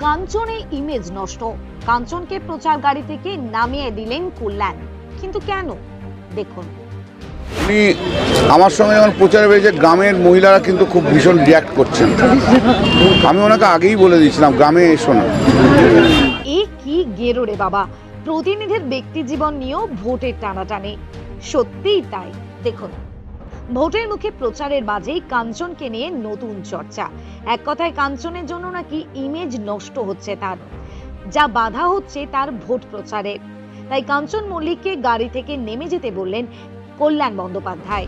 কাঞ্চনে image নষ্ট। কাঞ্চনকে প্রচার গাড়ি থেকে নামিয়ে দিলেন কল্যাণ। কিন্তু কেন? দেখুন। উনি আমার সঙ্গে যখন প্রচারে বেরিয়েছে গ্রামের মহিলারা কিন্তু খুব ভীষণ রিয়াক্ট করছেন। আমি ওনাকে আগেই বলে দিয়েছিলাম গ্রামে এসো না। এ কি গেরো রে বাবা। প্রতিনিধির ব্যক্তি জীবন নিয়েও ভোটের টানাটানি। সত্যিই তাই। দেখুন। ভোটের মুখে প্রচারের বাজেই কাঞ্চনকে নিয়ে নতুন চর্চা। এক কথায় কাঞ্চনের জন্য নাকি ইমেজ নষ্ট হচ্ছে তার। যা বাধা হচ্ছে তার ভোট প্রচারে। তাই কাঞ্চন মল্লিককে গাড়ি থেকে নেমে যেতে বললেন কল্যাণ বন্দ্যোপাধ্যায়।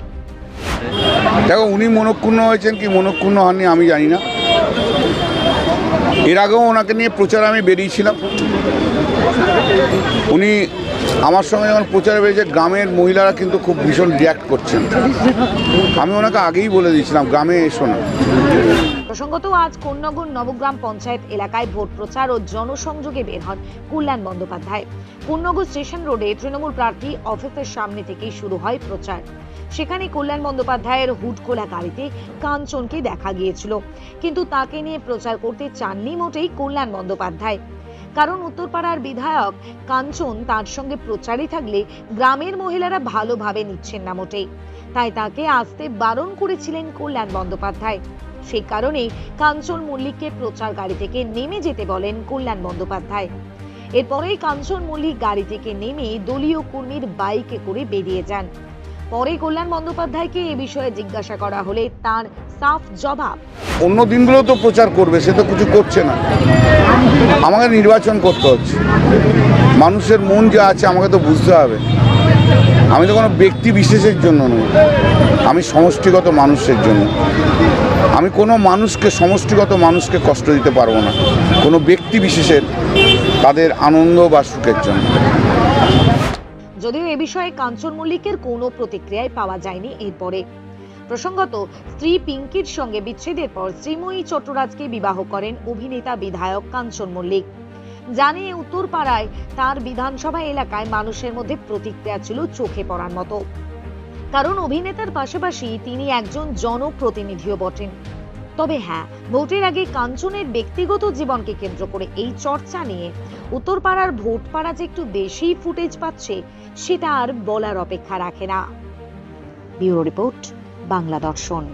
দেখো, উনি মনক্ষুণ্ণ হয়েছেন কি মনক্ষুণ্ণ হননি আমি জানি না। এর আগেও ওনাকে নিয়ে প্রচার আমি বেরিয়েছিলাম। উনি আমার সঙ্গে যখন প্রচারে বেরিয়েছে, গ্রামের মহিলারা কিন্তু খুব ভীষণ রিয়াক্ট করছেন। আমি ওনাকে আগেই বলে দিয়েছিলাম, গ্রামে এসো না। প্রসঙ্গত আজ কোন্নগর নবগ্রাম পঞ্চায়েত এলাকায় ভোট প্রচার ও জনসংযোগে বের হন কল্যাণ বন্দ্যোপাধ্যায়। কোন্নগর স্টেশন রোডে তৃণমূল প্রার্থী অফিসের সামনে থেকেই শুরু হয় প্রচার। সেখানে কল্যাণ বন্দ্যোপাধ্যায়ের হুড খোলা গাড়িতে কাঞ্চনকে দেখা গিয়েছিল। কিন্তু তাকে নিয়ে প্রচার করতে চাননি মোটেই কল্যাণ বন্দ্যোপাধ্যায়। কারণ উত্তরপাড়ার বিধায়ক কাঞ্চন তার সঙ্গে প্রচারে থাকলে গ্রামের মহিলারা ভালোভাবে নিচ্ছেন না মোটেই। তাই তাকে আসতে বারণ করেছিলেন কল্যাণ বন্দ্যোপাধ্যায়। সেই কারণেই কাঞ্চন মল্লিককে প্রচার গাড়ি থেকে নেমে যেতে বলেন কল্যাণ বন্দ্যোপাধ্যায়। এরপরেই কাঞ্চন মল্লিক গাড়ি থেকে নেমে দলীয় কর্মীর বাইকে করে বেরিয়ে যান। পরে কল্যাণ বন্দ্যোপাধ্যায়কে এ বিষয়ে জিজ্ঞাসা করা হলে তার সাফ জবাব। অন্য দিনগুলো তো প্রচার করবে, সে তো কিছু করছে না। আমাকে নির্বাচন করতে হচ্ছে। মানুষের মন যা আছে আমাকে তো বুঝতে হবে। আমি তো কোনো ব্যক্তি বিশেষের জন্য নই। আমি সমষ্টিগত মানুষের জন্য। আমি কোনো মানুষকে, সমষ্টিগত মানুষকে কষ্ট দিতে পারব না। কোনো ব্যক্তি বিশেষের তাদের আনন্দ বা সুখের জন্য। যদিও এ বিষয়ে কাঞ্চন মল্লিকের কোনো প্রতিক্রিয়াই পাওয়া যায়নি এরপরে। প্রসঙ্গত, স্ত্রী পিঙ্কির সঙ্গে বিচ্ছেদের পর শ্রীময়ী চট্টরাজকে বিবাহ করেন অভিনেতা বিধায়ক কাঞ্চন মল্লিক। জানিয়ে উত্তরপাড়ায় তার বিধানসভা এলাকায় মানুষের মধ্যে প্রতিক্রিয়া ছিল চোখে পড়ার মতো। কারণ অভিনেতার পাশাপাশি তিনি একজন জনপ্রতিনিধিও বটেন। তবে হ্যাঁ ভোটের আগে কাঞ্চনের ব্যক্তিগত জীবনকে কেন্দ্র করে এই চর্চা নিয়ে উত্তরপাড়ার ভোটপাড়া যে একটু বেশি ফুটেজ পাচ্ছে, সেটা আর বলার অপেক্ষা রাখে না। ব্যুরো রিপোর্ট, বাংলা দর্শন।